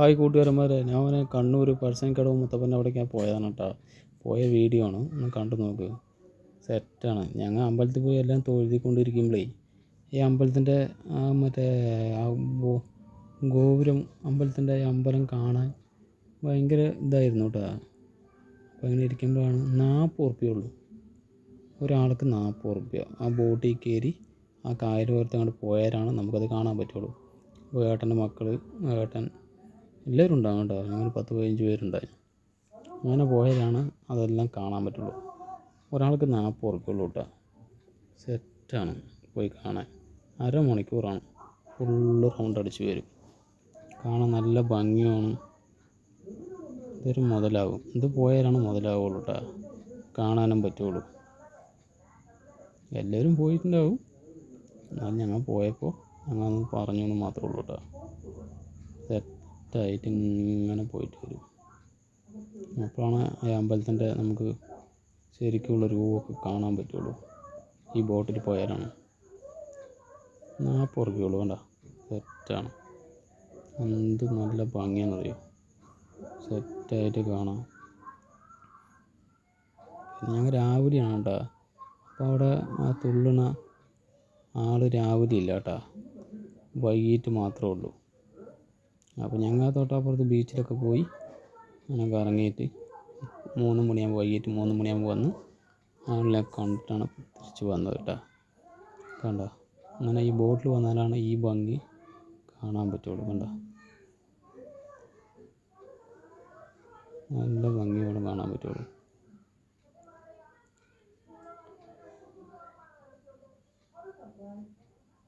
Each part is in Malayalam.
ഹായ് കൂട്ടുകാരന്മാരെ ഞാൻ അവനെ കണ്ണൂർ പഴസനിക്കടവ് മുത്തപ്പന്റെ അവിടേക്ക് പോയതാണ് കേട്ടോ. പോയ വീഡിയോ ആണ് ഒന്ന് കണ്ടു നോക്ക്. സെറ്റാണ് ഞങ്ങൾ അമ്പലത്തിൽ പോയി എല്ലാം തൊഴുതിക്കൊണ്ടിരിക്കുമ്പോഴേ ഈ അമ്പലത്തിന്റെ മറ്റേ ഗോപുരം അമ്പലത്തിന്റെ അമ്പലം കാണാൻ ഭയങ്കര ഇതായിരുന്നു കേട്ടോ. അപ്പോൾ അങ്ങനെ ഇരിക്കുമ്പോഴാണ് നാൽപ്പത് ഉറുപ്പ്യ ഉള്ളൂ. ഒരാൾക്ക് നാൽപ്പത് ഉറുപ്പ്യ. ആ ബോട്ടിൽ കയറി ആ കായലോരത്ത് അങ്ങോട്ട് പോയാലാണ് നമുക്കത് കാണാൻ പറ്റുള്ളൂ. അപ്പോൾ ഏട്ടന്റെ മക്കൾ ഏട്ടൻ എല്ലാവരും ഉണ്ടാകും കേട്ടോ. ഞങ്ങൾ പത്ത് പതിനഞ്ച് പേരുണ്ടായി. അങ്ങനെ പോയാലാണ് അതെല്ലാം കാണാൻ പറ്റുള്ളൂ. ഒരാൾക്ക് നാൽപ്പത് ഉറക്കുള്ളൂ കേട്ടോ. സെറ്റാണ് പോയി കാണാൻ. അരമണിക്കൂറാണ്. ഫുള്ള് റൗണ്ട് അടിച്ച് വരും. കാണാൻ നല്ല ഭംഗിയാണ്. ഇതൊരു മുതലാകും ഇത് പോയാലാണ് മുതലാവുള്ളൂ കേട്ടോ. കാണാനും പറ്റുള്ളൂ. എല്ലാവരും പോയിട്ടുണ്ടാവും. എന്നാലും ഞങ്ങൾ പോയപ്പോൾ ഞങ്ങൾ പറഞ്ഞു എന്ന് മാത്രമേ ഉള്ളൂ കേട്ടോ. സെറ്റായിട്ട് ഇങ്ങനെ പോയിട്ട് വരും അപ്പോഴാണ് ആ അമ്പലത്തിന്റെ നമുക്ക് ശരിക്കുള്ള രൂപമൊക്കെ കാണാൻ പറ്റുള്ളൂ. ഈ ബോട്ടിൽ പോയാലാണ്. നാൽപ്പത് ഉറുപ്പ്യ ഉള്ളൂ വേണ്ട സെറ്റാണ്. എന്ത് നല്ല ഭംഗിയാണെന്നറിയോ? സെറ്റായിട്ട് കാണാം. ഞങ്ങൾ രാവിലെയാണ് കേട്ടോ. അപ്പോൾ അവിടെ ആ തുള്ളണ ആൾ രാവിലെ ഇല്ല കേട്ടോ. വൈകിട്ട് മാത്രമേ ഉള്ളൂ. അപ്പോൾ ഞങ്ങൾ തൊട്ടപ്പുറത്ത് ബീച്ചിലൊക്കെ പോയി അങ്ങനെ കറങ്ങിയിട്ട് മൂന്ന് മണിയാകുമ്പോൾ വൈകിട്ട് മൂന്ന് മണിയാകുമ്പോൾ വന്ന് ആളിനെ കണ്ടിട്ടാണ് തിരിച്ച് വന്നത് കേട്ടോ. കണ്ട? അങ്ങനെ ഈ ബോട്ടിൽ വന്നാലാണ് ഈ ഭംഗി കാണാൻ പറ്റുള്ളൂ കണ്ട? നല്ല ഭംഗിയോടെ കാണാൻ പറ്റുള്ളൂ.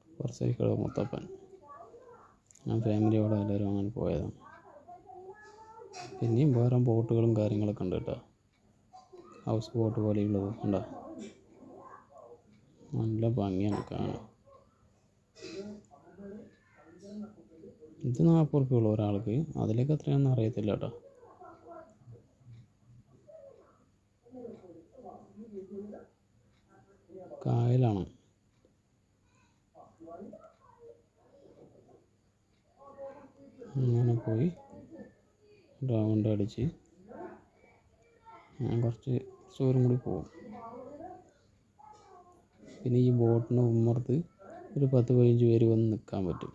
കുറച്ചേക്കട മുത്തപ്പൻ. ഞാൻ ഫാമിലിയോടെ എല്ലാവരും അങ്ങനെ പോയതാണ്. പിന്നെയും വേറെ ബോട്ടുകളും കാര്യങ്ങളൊക്കെ ഉണ്ട് കേട്ടോ. ഹൗസ് ബോട്ട് പോലെയുള്ളത് ഉണ്ടോ? നല്ല ഭംഗിയാണ് കാണാൻ. ഇത് നാൽപ്പത് റുപ്യ ഉള്ളൂ ഒരാൾക്ക്. അതിലേക്ക് എത്രയാണെന്ന് അറിയത്തില്ല കേട്ടോ. കായലാണ്. അങ്ങനെ പോയി. റൗണ്ട് അടിച്ച് ഞാൻ കുറച്ച് ദൂരം കൂടി പോകും പിന്നെ ഈ ബോട്ടിന് ഉമ്മർത്ത് ഒരു പത്ത് പതിനഞ്ച് പേര് വന്ന് നിൽക്കാൻ പറ്റും.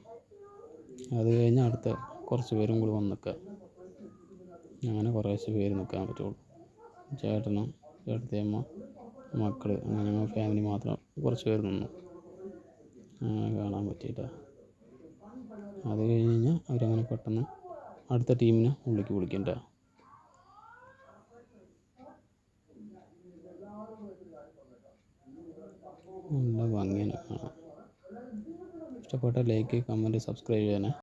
അത് കഴിഞ്ഞ് അടുത്ത കുറച്ച് പേരും കൂടി വന്ന് നിൽക്കാം അങ്ങനെ കുറേശ്ശെ പേര് നിൽക്കാൻ പറ്റുള്ളൂ. ചേട്ടനും ചേട്ടത്തിയമ്മ മക്കൾ അങ്ങനെ ഫാമിലി മാത്രം കുറച്ച് പേര് നിന്നു. അങ്ങനെ കാണാൻ പറ്റിയിട്ടാണ് അത് കഴിഞ്ഞ് പെട്ടെന്ന് അടുത്ത ടീമിനെ ഉള്ളിലേക്ക് വിളിക്കണ്ട നല്ല ഭംഗിയാണ് ഇഷ്ടപ്പെട്ട ലൈക്ക് കമന്റ് സബ്സ്ക്രൈബ് ചെയ്യാനേ.